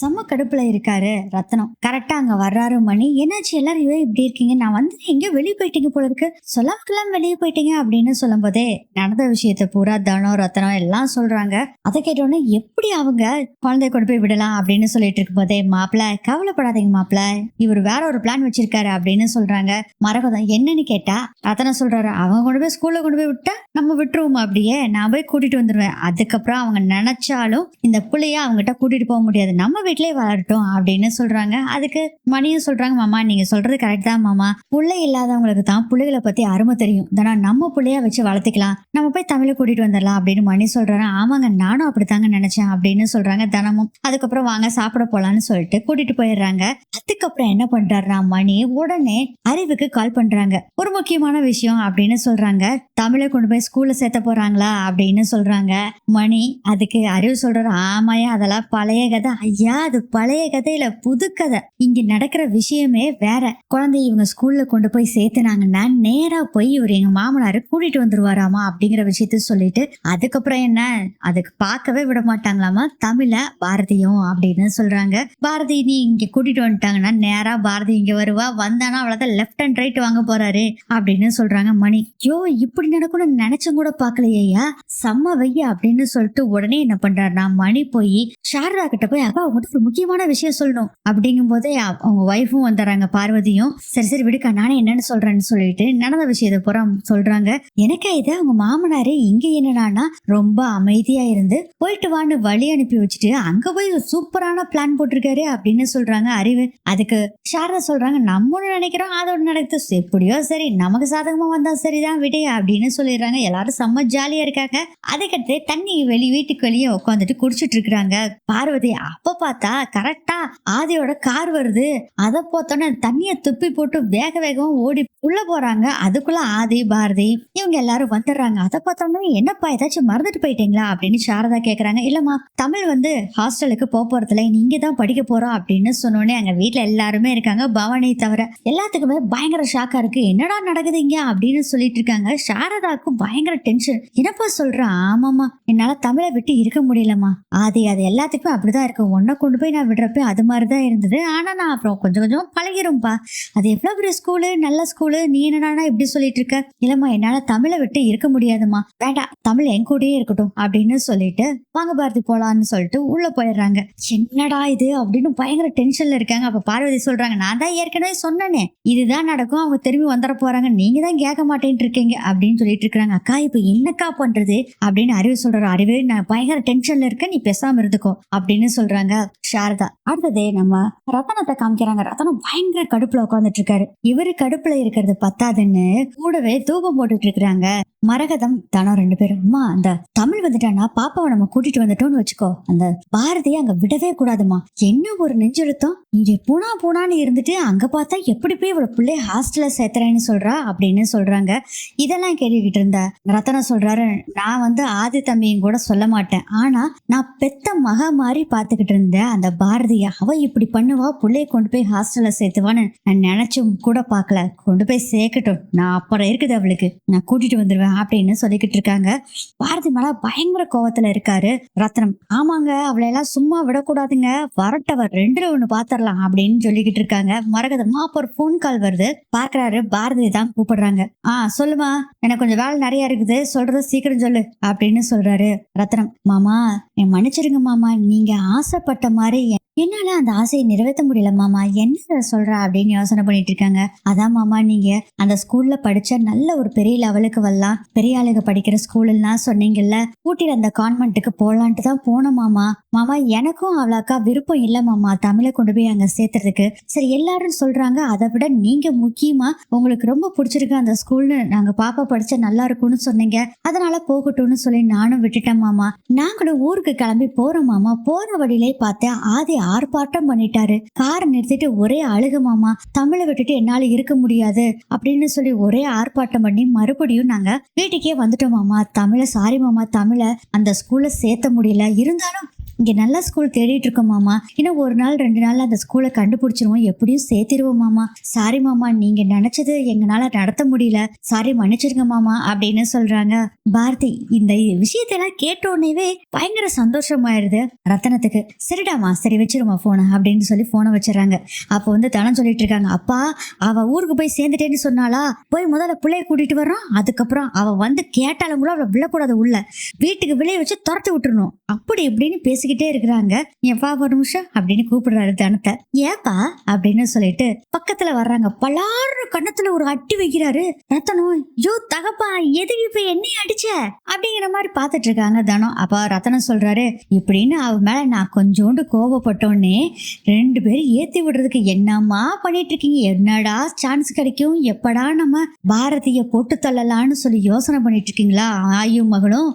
செம்ம கடுப்புல இருக்காரு ரத்னம். கரெக்டா அங்க வர்றாரு மணி. என்னாச்சு எல்லாரும்? இப்படி இருக்கீங்க. நான் வந்து எங்கேயோ வெளியே போயிட்டீங்க போல இருக்கு. சொல்லாமக்கெல்லாம் வெளியே போயிட்டீங்க அப்படின்னு சொல்லும் போதே நடந்த விஷயத்த பூரா தனம் ரத்னம் எல்லாம் சொல்றாங்க. அதை கேட்டோன்னே எப்படி அவங்க குழந்தைய கொண்டு போய் விடலாம் அப்படின்னு சொல்லிட்டு இருக்கும் போதே மாப்பிள்ள கவலைப்படாதீங்க மாப்பிள்ள இவர் வேற ஒரு பிளான் வச்சிருக்காரு அப்படின்னு சொல்றாங்க. மரகதம் என்னன்னு கேட்டா? ரத்னம் சொல்றாரு அவங்க கொண்டு போய் ஸ்கூல்ல கொண்டு போய் விட்டா நம்ம விட்டுருவோம் அப்படியே? நான் போய் கூட்டிட்டு வந்துருவேன். அதுக்கப்புறம் அவங்க நினைச்சாலும் இந்த பிள்ளைய அவங்ககிட்ட கூட்டிட்டு போக முடியாது. நம்ம வீட்லயே வளரட்டும் அப்படின்னு சொல்றாங்க. அதுக்கு மணியும் சொல்றாங்க மாமா நீங்க சொல்றது கரெக்ட் தான் மாமா. புள்ளை இல்லாதவங்களுக்கு தான் புள்ளைகளை பத்தி அருமை தெரியும். தானா நம்ம பிள்ளையா வச்சு வளர்த்துக்கலாம். நம்ம போய் தமிழை கூட்டிட்டு வந்துடலாம் அப்படின்னு மணி சொல்றாரு ஆமாங்க நானும் அப்படித்தாங்க நினைச்சேன் அப்படின்னு சொல்றாங்க தினமும். அதுக்கப்புறம் வாங்க சாப்பிட போலான்னு சொல்லிட்டு கூட்டிட்டு போயிடுறாங்க. அதுக்கப்புறம் என்ன பண்றாருனா மணி உடனே அறிவுக்கு கால் பண்றாங்க. ஒரு முக்கியமான விஷயம் அப்படின்னு சொல்றாங்க. தமிழை கொண்டு போய் ஸ்கூல்ல சேர்த்த போறாங்களா? அப்படின்னு சொல்றாங்க. மணி அதுக்கு அறிவு சொல்றாரு. ஆமாயா அதெல்லாம் பழைய கதை. ஐயா அது பழைய கதையில புது கதை. இங்க நடக்கிற விஷயமே வேற. குழந்தைய இவங்க ஸ்கூல்ல கொண்டு போய் சேர்த்துனாங்கன்னா நேரா போய் இவர் எங்க மாமனாரு கூட்டிட்டு வந்துருவாராமா அப்படிங்கிற விஷயத்த சொல்லிட்டு அதுக்கப்புறம் என்ன? அதுக்கு பார்க்கவே விட மாட்டாங்களாமா? தமிழ பாரதியும் அப்படின்னு சொல்றாங்க. பாரதி நீ இங்க கூட்டிட்டு வந்துட்டாங்கன்னா நேரா பாரதி இங்க வருவா. வந்தானா அவ்வளவுதான் லெஃப்ட் அண்ட் ரைட் வாங்க போறாரு அப்படின்னு சொல்றாங்க மணி. யோ இப்படி நடக்கும்னு நினைச்சும் கூட பாக்கலையா செம்ம வைய அப்படின்னு சொல்லிட்டு உடனே என்ன பண்றாருனா மணி போய் சாரதா கிட்ட போய் அப்பா உங்ககிட்ட ஒரு முக்கியமான விஷயம் சொல்லணும். அப்படிங்கும் போதே அவங்க ஒய்ஃபும் வந்துடுறாங்க பார்வதியும். சரி சரி விடுக்கா நானே என்னன்னு சொல்றேன்னு சொல்லிட்டு நடந்த விஷயத்தை பூரா சொல்றாங்க. எனக்கா இது அவங்க மாமனாரு இங்க என்னடான்னா ரொம்ப அமைதியா இருந்து போயிட்டு வான்னு வழி அனுப்பி வச்சுட்டு அங்க போய் சூப்பரான பிளான் போட்டிருக்காரு அப்படின்னு சொல்றாங்க அறிவு. அதுக்கு சாரதா சொல்றாங்க நம்ம ஒண்ணு நினைக்கிறோம் அதோட நடக்குது. எப்படியோ சரி நமக்கு சாதகமா வந்தா சரிதான் விடு அப்படின்னு சொல்லிடுறாங்க. எல்லாரும் செம்ம ஜாலியா இருக்காங்க. அதுக்கடுத்து தண்ணி வெளி வீட்டுக்கு வெளியே உட்காந்துட்டு குடிச்சிட்டு இருக்கிறாங்க. பார்வதி அப்ப பார்த்தா கரெக்டா ஆதியோட கார் வருது. அதை பார்த்தோன்னே தண்ணிய துப்பி போட்டு வேக வேகமா ஓடி உள்ள போறாங்க. அதுக்குள்ள ஆதி பாரதி இவங்க எல்லாரும் வந்துடுறாங்க. அதை பார்த்தோம்னா என்னப்பா ஏதாச்சும் மறந்துட்டு போயிட்டீங்களா? அப்படின்னு சாரதா கேக்குறாங்க. இல்லம்மா தமிழ் வந்து ஹாஸ்டலுக்கு போக போறதுல நீங்க தான் படிக்க போறோம் அப்படின்னு சொன்னோடனே அங்க வீட்ல எல்லாருமே இருக்காங்க. பவானி தவிர எல்லாத்துக்குமே பயங்கர ஷாக்கா இருக்கு. என்னடா நடக்குது இங்க? அப்படின்னு சொல்லிட்டு இருக்காங்க. சாரதாக்கும் பயங்கர டென்ஷன் என்னப்பா சொல்ற? ஆமாமா என்னால தமிழை விட்டு இருக்க முடியலம்மா. ஆதி அது எல்லாத்துக்குமே அப்படிதான் இருக்கு. உன்னை கொண்டு போய் நான் விடுறப்ப அது மாதிரி தான் இருந்தது. ஆனால் நான் அப்புறம் கொஞ்சம் கொஞ்சம் பழகிரும்பா. அது எவ்வளோ பெரிய ஸ்கூலு? நல்ல ஸ்கூலு? நீ என்னடா இப்படி சொல்லிட்டு இருக்க? இல்லைம்மா என்னால் தமிழை விட்டு இருக்க முடியாதும்மா. வேண்டாம் தமிழ் என் கூடயே இருக்கட்டும் அப்படின்னு சொல்லிட்டு வாங்க பாரதி போலான்னு சொல்லிட்டு உள்ள போயிடுறாங்க. என்னடா இது? அப்படின்னு பயங்கர டென்ஷன்ல இருக்காங்க. அப்ப பார்வதி சொல்றாங்க நான் தான் ஏற்கனவே சொன்னேனே. இதுதான் நடக்கும். அவங்க திரும்பி வந்துட போறாங்க. நீங்க தான் கேட்க மாட்டேன்ட்டு இருக்கீங்க அப்படின்னு சொல்லிட்டு இருக்காங்க. அக்கா இப்ப என்னக்கா பண்றது? அப்படின்னு அறிவு சொல்றாரு அறிவு நான் பயங்கர டென்ஷன்ல இருக்கேன். நீ பேசாம இருந்துக்கோ அப்படின்னு சொல்றாங்க. சாரதா அடுத்ததே நம்ம ரத்தனத்தை காமிக்கிறாங்க. ரத்தனம் பயங்கர கடுப்புல உட்காந்துட்டு இருக்காரு இவரு கடுப்புல இருக்கிறது பத்தாதுன்னு கூடவே தூபம் போட்டுட்டு இருக்கிறாங்க மரகதம் தனம் ரெண்டு பேரும். அம்மா அந்த தமிழ் வந்துட்டானா பாப்பாவை நம்ம கூட்டிட்டு வந்துட்டோம்னு வச்சுக்கோ. அந்த பாரதியை அங்க விடவே கூடாதுமா என்ன ஒரு நெஞ்செழுத்தம்? இங்கே பூனா போனான்னு இருந்துட்டு அங்க பார்த்தா எப்படி போய் இவ்வளோ பிள்ளை ஹாஸ்டல்ல சேர்த்துறேன்னு சொல்றா அப்படின்னு சொல்றாங்க. இதெல்லாம் கேட்டுக்கிட்டு இருந்த. ரத்தனம் சொல்றாரு நான் வந்து ஆதி தம்பியும் கூட சொல்ல மாட்டேன். ஆனா நான் பெத்த மக மாதிரி பார்த்துக்கிட்டு இருந்தேன். அந்த பாரதியை அவள் இப்படி பண்ணுவா பிள்ளைய கொண்டு போய் ஹாஸ்டல்ல சேர்த்துவான்னு நான் நினைச்சும் கூட பார்க்கல. கொண்டு போய் சேர்க்கட்டும். நான் அப்புறம் இருக்குது அவளுக்கு. நான் கூட்டிட்டு வந்துருவேன் அப்படின்னு சொல்லிக்கிட்டு இருக்காங்க. பாரதி மேல பயங்கர கோவத்துல இருக்காரு ரத்னம் ஆமாங்க அவளையெல்லாம் சும்மா விடக்கூடாதுங்க. வரட்டவர் ரெண்டுல ஒண்ணு பாத்திரலாம் அப்படின்னு சொல்லிக்கிட்டு இருக்காங்க. மரகதமா அப்போ ஒரு ஃபோன் கால் வருது. பாக்குறாரு பாரதி தான் கூப்பிடுறாங்க. ஆ சொல்லுமா எனக்கு கொஞ்சம் வேலை நிறைய இருக்குது. சொல்றது சீக்கிரம் சொல்லு அப்படின்னு சொல்றாரு ரத்னம். மாமா என் மன்னிச்சிருங்க மாமா. நீங்க ஆசைப்பட்ட மாதிரி என்னால அந்த ஆசையை நிறைவேற்ற முடியல மாமா. என்ன சொல்ற அப்படின்னு யோசனை பண்ணிட்டு இருக்காங்க. அதான் மாமா நீங்க அந்த ஸ்கூல்ல படிச்ச நல்ல ஒரு பெரிய லெவலுக்கு வரலாம். பெரிய ஆளுங்க படிக்கிற ஸ்கூல்லாம் சொன்னீங்கல்ல. கூட்டிட்டு அந்த கான்வென்ட்டுக்கு போலான்ட்டு தான் போனோம் மாமா. மாமா எனக்கும் அவ்வளோக்கா விருப்பம் இல்லை மாமா. தமிழை கொண்டு போய் அங்கே சேர்த்துறதுக்கு. சரி எல்லாரும் சொல்கிறாங்க அதை விட நீங்கள் முக்கியமாக உங்களுக்கு ரொம்ப பிடிச்சிருக்கு அந்த ஸ்கூல்னு நாங்கள் பாப்பா படித்தா நல்லா இருக்கும்னு சொன்னீங்க. அதனால போகட்டும்னு சொல்லி நானும் விட்டுட்டேன் மாமா. நாங்களும் ஊருக்கு கிளம்பி போகிறோம் மாமா. போகிற வழியிலே பார்த்தேன் ஆதி ஆர்ப்பாட்டம் பண்ணிட்டாரு. காரை நிறுத்திட்டு ஒரே அழுக மாமா. தமிழை விட்டுட்டு என்னால் இருக்க முடியாது அப்படின்னு சொல்லி ஒரே ஆர்ப்பாட்டம் பண்ணி மறுபடியும் நாங்கள் வீட்டுக்கே வந்துட்டோம் மாமா. தமிழை சாரி மாமா தமிழை அந்த ஸ்கூலில் சேர்த்த முடியல. இருந்தாலும் இங்க நல்ல ஸ்கூல் தேடிட்டு இருக்கோம் மாமா. இன்னும் ஒரு நாள் ரெண்டு நாள் அந்த ஸ்கூலை கண்டுபிடிச்சிருவோம். எப்படியும் சேர்த்திருவோம் மாமா. சாரி மாமா. நீங்க நினைச்சது எங்களால நடத்த முடியல. சாரி மன்னிச்சிருங்க மாமா அப்படின்னு சொல்றாங்க. பாரதி இந்த விஷயத்தெல்லாம் கேட்ட உடனேவே பயங்கர சந்தோஷமாயிருது ரத்தனத்துக்கு. சரிடாமா சரி வச்சிருமா போனை அப்படின்னு சொல்லி போனை வச்சிடறாங்க. அப்போ வந்து தனம் சொல்லிட்டு இருக்காங்க அப்பா அவ ஊருக்கு போய் சேர்ந்துட்டேன்னு சொன்னாலா போய் முதல்ல பிள்ளைய கூட்டிட்டு வர்றோம். அதுக்கப்புறம் அவ வந்து கேட்டாலும் கூட அவளை விழக்கூடாது உள்ள. வீட்டுக்கு விளைய வச்சு துரத்து விட்டுருணும் அப்படி இப்படின்னு பேசிக்கிட்டே இருக்கிறாங்க. எப்பா ஒரு நிமிஷம்? அப்படின்னு கூப்பிடுறாரு தனத்தை. ஏப்பா அப்படின்னு சொல்லிட்டு பக்கத்துல வர்றாங்க. பலாறு கண்ணத்துல ஒரு அட்டி வைக்கிறாரு. ரத்தனம் யோ தகப்பா எதுக்கு இப்ப என்னைய அடிச்ச? அப்படிங்கிற மாதிரி பாத்துட்டு இருக்காங்க தனம் அப்ப ரத்தனம் சொல்றாரு இப்படின்னு அவ மேல நான் கொஞ்சோண்டு கோபப்பட்டோன்னே ரெண்டு பேரும் ஏத்தி விடுறதுக்கு என்னம்மா பண்ணிட்டு இருக்கீங்க என்னடா சான்ஸ் கிடைக்கும்? எப்படா நம்ம பாரதிய போட்டு தள்ளலான்னு சொல்லி யோசனை பண்ணிட்டு இருக்கீங்களா ஆயும் மகளும்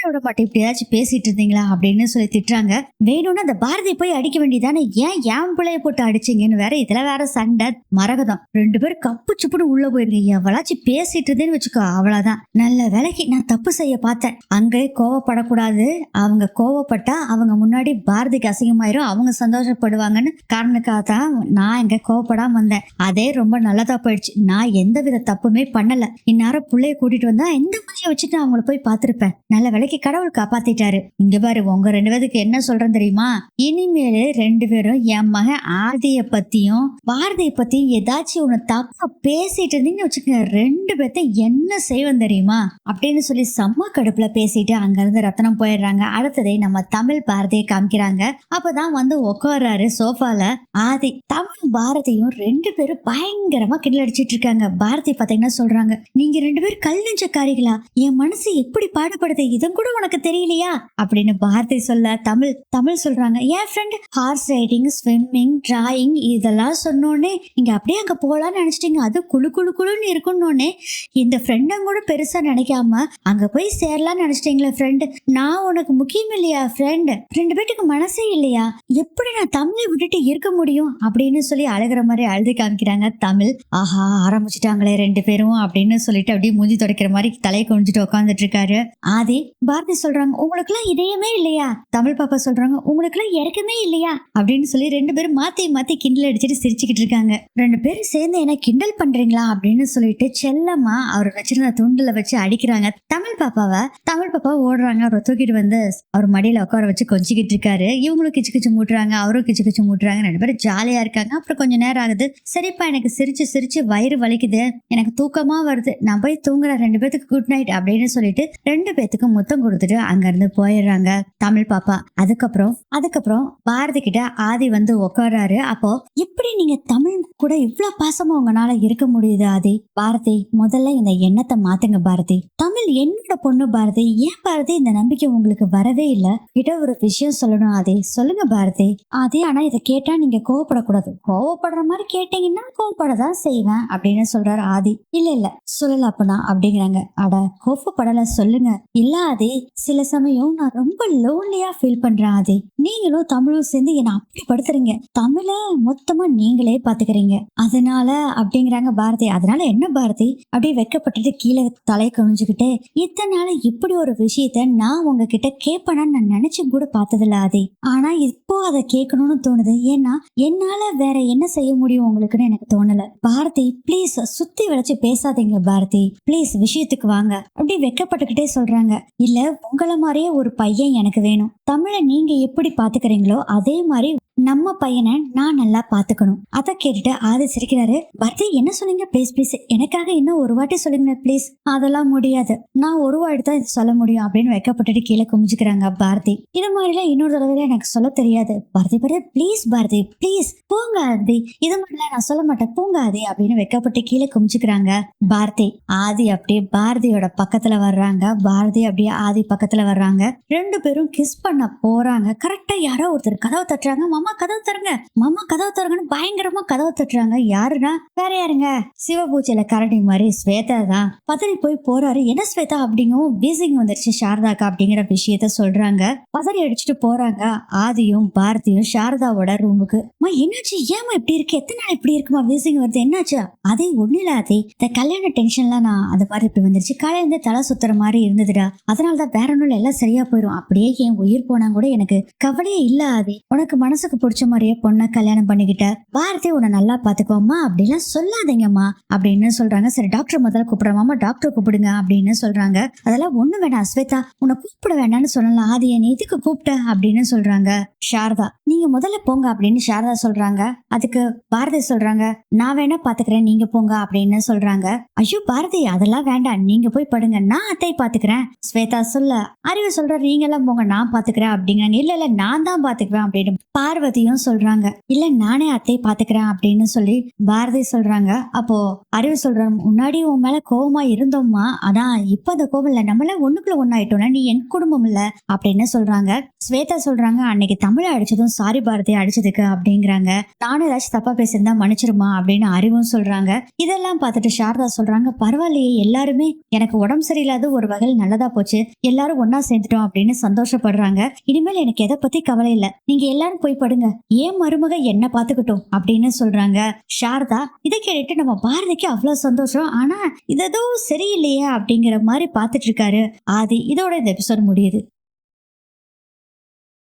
சும்மா விட மாட்டேன் பேசிட்டு இருந்தீங்களா அப்படின்னு சொல்லி திட்டுறாங்க. வேணும்னு அந்த பாரதி போய் அடிக்க வேண்டியதானே? ஏன் என் பிள்ளைய போட்டு அடிச்சிங்கன்னு வேற? இதுல வேற சண்டை மரகதம். ரெண்டு பேரும் கப்பு சுப்புன்னு உள்ள போயிருங்க. எவளாச்சும் பேசிட்டு இருந்தேன்னு வச்சுக்கோ அவ்வளவுதான். நல்ல வேலைக்கு நான் தப்பு செய்ய பார்த்தேன். அங்கே கோவப்படக்கூடாது. அவங்க கோவப்பட்டா அவங்க முன்னாடி பாரதிக்கு அசிங்கமாயிரும். அவங்க சந்தோஷப்படுவாங்கன்னு காரணக்காக தான் நான் இங்க கோவப்படாம வந்தேன். அதே ரொம்ப நல்லதா போயிடுச்சு. நான் எந்த வித தப்புமே பண்ணல. இந்நேரம் பிள்ளைய கூட்டிட்டு வந்தா எந்த மாதிரியை வச்சுட்டு அவங்கள போய் பார்த்துருப்பேன். நல்ல வேலைக்கு கடவுள் காப்பாத்திட்டாரு. இங்க பாரு உங்க ரெண்டு பேருக்கு என்ன சொல்றேன் தெரியுமா? இனிமேலு ரெண்டு பேரும் என் மகன் ஆதிய பத்தியும் பாரதிய பத்தியும் ஏதாச்சும் ஒண்ணு தப்பா பேசிட்டு இருந்தீங்கன்னு வச்சுக்கோங்க ரெண்டு பேர்த்த என்ன செய்வேன் தெரியுமா? அப்படின்னு சொல்லி செம்ம கடுப்புல பேசிட்டு அங்க இருந்து ரத்தனம் போயிடுறாங்க. அடுத்ததை நம்ம தமிழ் பாரதியை காமிக்கிறாங்க. அப்பதான் வந்து உட்காராரு சோஃபால. ஆதி தமிழ் பாரதியும் ரெண்டு பேரும் பயங்கரமா கிண்டல் அடிச்சிட்டு இருக்காங்க. பாரதி பாத்தீங்கன்னா சொல்றாங்க நீங்க ரெண்டு பேரும் கல் நெஞ்சக்காரிகளா? என் மனசு எப்படி பாடுபடுது? இதன் கூட உனக்கு தெரியலையா? அப்படின்னு பாரதி சொல்ல தமிழ் தமிழ் சொல்றாங்க. என் friend horse riding swimming drawing இதெல்லாம் சொன்னோடனே நீங்க அப்படியே அங்க போகலான்னு நினைச்சிட்டீங்க. அது குளு குழு குழுன்னு இருக்குன்னொடனே இந்த ஃப்ரெண்டும் கூட பெருசா நினைக்காம அங்க போய் சேரலாம்னு நினைச்சிட்டீங்களே ஃப்ரெண்டு நான் உனக்கு முக்கியம் இல்லையா ஃப்ரெண்டு ரெண்டு பேருக்கு மனசே இல்லையா? எப்படி நான் தமிழை விட்டுட்டு இருக்க முடியும்? அப்படின்னு சொல்லி அழுகிற மாதிரி அழுது காமிக்கிறாங்க தமிழ். ஆஹா ஆரம்பிச்சிட்டாங்களே ரெண்டு பேரும் அப்படின்னு சொல்லிட்டு அப்படியே மூஞ்சி துடைக்கிற மாதிரி தலையை கொஞ்சிட்டு உட்காந்துட்டு இருக்காரு. ஆதி பாரதி சொல்றாங்க உங்களுக்குலாம் இதயமே இல்லையா? தமிழ் பாப்பா சொல்றாங்க உங்களுக்குலாம் இறக்கமே இல்லையா? அப்படின்னு சொல்லி ரெண்டு பேரும் மாத்தி மாத்தி கிண்டல் அடிச்சிட்டு சிரிச்சுக்கிட்டு இருக்காங்க. ரெண்டு பேரும் சேர்ந்து என்ன கிண்டல் பண்றீங்களா? அப்படின்னு சொல்லிட்டு செல்லமா அவர் வச்சிருந்த துண்டுல வச்சு அடிக்கிறாங்க. தமிழ் பாப்பாவை தமிழ் பாப்பா ஓடுறாங்க. அவரை தூக்கிட்டு வந்து அவர் மடியில உட்கார வச்சு கொஞ்சிக்கிட்டு இருக்காரு. இவங்களும் கிச்சு கிச்சு மூட்டுறாங்க அவரும் கிச்சு கிச்சு மூட்டுறாங்க. ரெண்டு பேரும் ஜாலியா இருக்காங்க. அப்புறம் கொஞ்ச நேரம் ஆகுது. சரிப்பா எனக்கு சிரிச்சு சிரிச்சு வயிறு வலிக்குது. எனக்கு தூக்கமா வருது. நான் போய் தூங்குறேன். ரெண்டு பேத்துக்கு குட் நைட் அப்படின்னு சொல்லிட்டு ரெண்டு பேத்துக்கும் மொத்தம் கொடுத்துட்டு அங்க இருந்து போயிடுறாங்க தமிழ் பாப்பா. அதுக்கப்புறம் அதுக்கப்புறம் பாரதி கிட்ட ஆதி வந்து உட்காராரு அப்போ எப்படி நீங்க தமிழ் கூட இவ்வளவு பாசமா உங்களால இருக்க முடியுது ஆதி? பாரதி முதல்ல இந்த எண்ணத்தை மாத்துங்க பாரதி. தமிழ் என்னோட பொண்ணு பாரதி. ஏன் பாரதி இந்த நம்பிக்கை உங்களுக்கு வரவே இல்லை? கிட்ட ஒரு விஷயம் சொல்லணும் ஆதி. சொல்லுங்க பாரதி. ஆதி ஆனா இதை கேட்டா நீங்க கோவப்படக்கூடாது. கோவப்படுற மாதிரி கேட்டீங்கன்னா கோவப்படதான் செய்வேன் அப்படின்னு சொல்றாரு ஆதி. இல்ல இல்ல சொல்லல அப்பனா அப்படிங்கிறாங்க. அட கோவப்படல சொல்லுங்க. இல்ல ஆதி சில சமயம் நான் ரொம்ப லோன்லியா ஃபீல் பண்றேன் ஆதி. நீங்களும் தமிழும் சேர்ந்து என்ன அப்படி படுத்துறீங்க தமிழ மொத்தமா நீங்களே பாத்துக்கிறீங்க. அதனால அப்படிங்கிறாங்க பாரதி. அதனால என்ன பாரதி? அப்படியே வெக்கப்பட்டுட்டு கீழே தலையை குனிஞ்சுக்கிட்டு இத்தனை நாள் இப்படி ஒரு விஷயத்த நான் உங்ககிட்ட கேட்பேனா நான் நினைச்சு கூட பார்த்ததில்ல ஆதி. ஆனா இப்போ அதை கேட்கணும்னு தோணுது. ஏன்னா என்னால வேற என்ன செய்ய முடியும் உங்களுக்குன்னு எனக்கு தோணல. பாரதி ப்ளீஸ் சுத்தி வளைச்சு பேசாதீங்க பாரதி. ப்ளீஸ் விஷயத்துக்கு வாங்க. அப்படி வெக்கப்பட்டுக்கிட்டே சொல்றாங்க. இல்ல உங்களை மாதிரியே ஒரு பையன் எனக்கு வேணும். தமிழை நீங்க எப்படி பாத்துக்கிறீங்களோ அதே மாதிரி நம்ம பையனை நான் நல்லா பாத்துக்கணும் அதை கேட்டுட்டு ஆதி சிரிக்கிறாரு பர்தி என்ன சொன்னீங்க? ப்ளீஸ் ப்ளீஸ் எனக்காக இன்னும் ஒரு வாட்டி சொல்லுங்க ப்ளீஸ் அதெல்லாம் முடியாது. நான் ஒரு வாட்டி தான் இது சொல்ல முடியும் அப்படின்னு வைக்கப்பட்டுட்டு கீழே குமிஞ்சுக்கிறாங்க பாரதி. இது மாதிரிலாம் இன்னொரு தடவை எனக்கு சொல்ல தெரியாது. பாரதி பாரதி ப்ளீஸ் பாரதி ப்ளீஸ் பூங்காதி இது மாதிரிலாம் நான் சொல்ல மாட்டேன். பூங்காதி அப்படின்னு வைக்கப்பட்டு கீழே குமிச்சுக்கிறாங்க பாரதி. ஆதி அப்படியே பாரதியோட பக்கத்துல வர்றாங்க. பாரதி அப்படியே ஆதி பக்கத்துல வர்றாங்க. ரெண்டு பேரும் கிஸ் பண்ண போறாங்க. கரெக்டா யாரோ ஒருத்தர் கதவை தட்டுறாங்க. மாமா மாமா கதவு தருங்க மாமா கதவு தருங்கன்னு பயங்கரமா கதவை தட்டுறாங்க. யாருன்னா? வேற யாருங்க? சிவபூஜையில கரடி மாதிரி ஸ்வேதா தான். பதறி போய் போறாரு. என்ன ஸ்வேதா அப்படிங்கவும் வீசிங் வந்துருச்சு சாரதாக்கா அப்படிங்கிற விஷயத்த சொல்றாங்க. பதறி அடிச்சுட்டு போறாங்க. ஆதியும் பாரதியும் சாரதாவோட ரூமுக்கு அம்மா என்னாச்சு? ஏமா இப்படி இருக்கு? எத்தனை நாள் இப்படி இருக்குமா? வீசிங் வருது. என்னாச்சு? அதே ஒண்ணு இல்ல அதே இந்த கல்யாண டென்ஷன்லாம் நான் அது மாதிரி இப்படி வந்துருச்சு. காலையில இருந்து தலை சுத்துற மாதிரி இருந்ததுடா. அதனாலதான் வேற ஒண்ணும் எல்லாம் சரியா போயிடும் அப்படியே என் உயிர் போனா கூட எனக்கு கவலையே இல்ல உனக்கு மனசுக்கு பிடிச்ச மாதிரியே பொண்ணை கல்யாணம் பண்ணிக்கிட்ட பாரதி உன்னை நல்லா பாத்துக்கோமா அப்படின்லாம் சொல்லாதீங்கம்மா அப்படின்னு சொல்றாங்க. சரி டாக்டர் முதல்ல கூப்பிடுறோமா டாக்டர் கூப்பிடுங்க அப்படின்னு சொல்றாங்க. அதெல்லாம் ஒண்ணு வேணாம் ஸ்வேதா. உன்னை கூப்பிட வேண்டாம்னு சொல்லலாம். ஆதியை நீ எதுக்கு கூப்பிட்ட அப்படின்னு சொல்றாங்க. சாரதா நீங்க முதல்ல போங்க அப்படின்னு சாரதா சொல்றாங்க. அதுக்கு பாரதி சொல்றாங்க நான் வேணா பாத்துக்கிறேன் நீங்க போங்க அப்படின்னு சொல்றாங்க. ஐயோ பாரதி அதெல்லாம் வேண்டாம். நீங்க போய் படுங்க. நான் அத்தை பாத்துக்கிறேன் ஸ்வேதா சொல்ல அறிவு சொல்ற நீங்க எல்லாம் போங்க. நான் பாத்துக்கிறேன் அப்படிங்கிறாங்க. இல்ல இல்ல நான் தான் பாத்துக்குவேன் அப்படின்னு. பார்வதியும் சொல்றாங்க. இல்ல நானே அத்தை பாத்துக்கிறேன் அப்படின்னு சொல்லி பாரதி சொல்றாங்க. அப்போ அறிவு சொல்ற முன்னாடி உன் மேல கோவமா இருந்தோம்மா. அதான் இப்ப அந்த கோபம் இல்ல. நம்மள ஒண்ணுக்குள்ள ஒண்ணாயிட்டோம்னா நீ என் குடும்பம் இல்ல அப்படின்னு சொல்றாங்க. ஸ்வேதா சொல்றாங்க அன்னைக்கு தமிழ அடிச்சதும் சாரி பாரதி அடிச்சதுக்கு அப்படிங்கிறாங்க. நானும் ஏதாச்சும் தப்பா பேசியிருந்தா மன்னிச்சிருமா? அப்படின்னு அறிவும் சொல்றாங்க. இதெல்லாம் பார்த்துட்டு சாரதா சொல்றாங்க பரவாயில்லையே எல்லாருமே எனக்கு உடம்பு சரியில்லாத ஒரு வகையில் நல்லதா போச்சு. எல்லாரும் ஒன்னா சேர்ந்துட்டோம் அப்படின்னு சந்தோஷப்படுறாங்க. இனிமேல் எனக்கு எதை பத்தி கவலை இல்ல. நீங்க எல்லாரும் போய் படுங்க. ஏன் மருமக என்ன பாத்துக்கிட்டோம் அப்படின்னு சொல்றாங்க. சாரதா இதை கேட்டுட்டு நம்ம பாரதிக்கு அவ்வளவு சந்தோஷம். ஆனா இது எதுவும் சரியில்லையே அப்படிங்கிற மாதிரி பார்த்துட்டு இருக்காரு. ஆதி இதோட இந்த எபிசோட் முடியுது.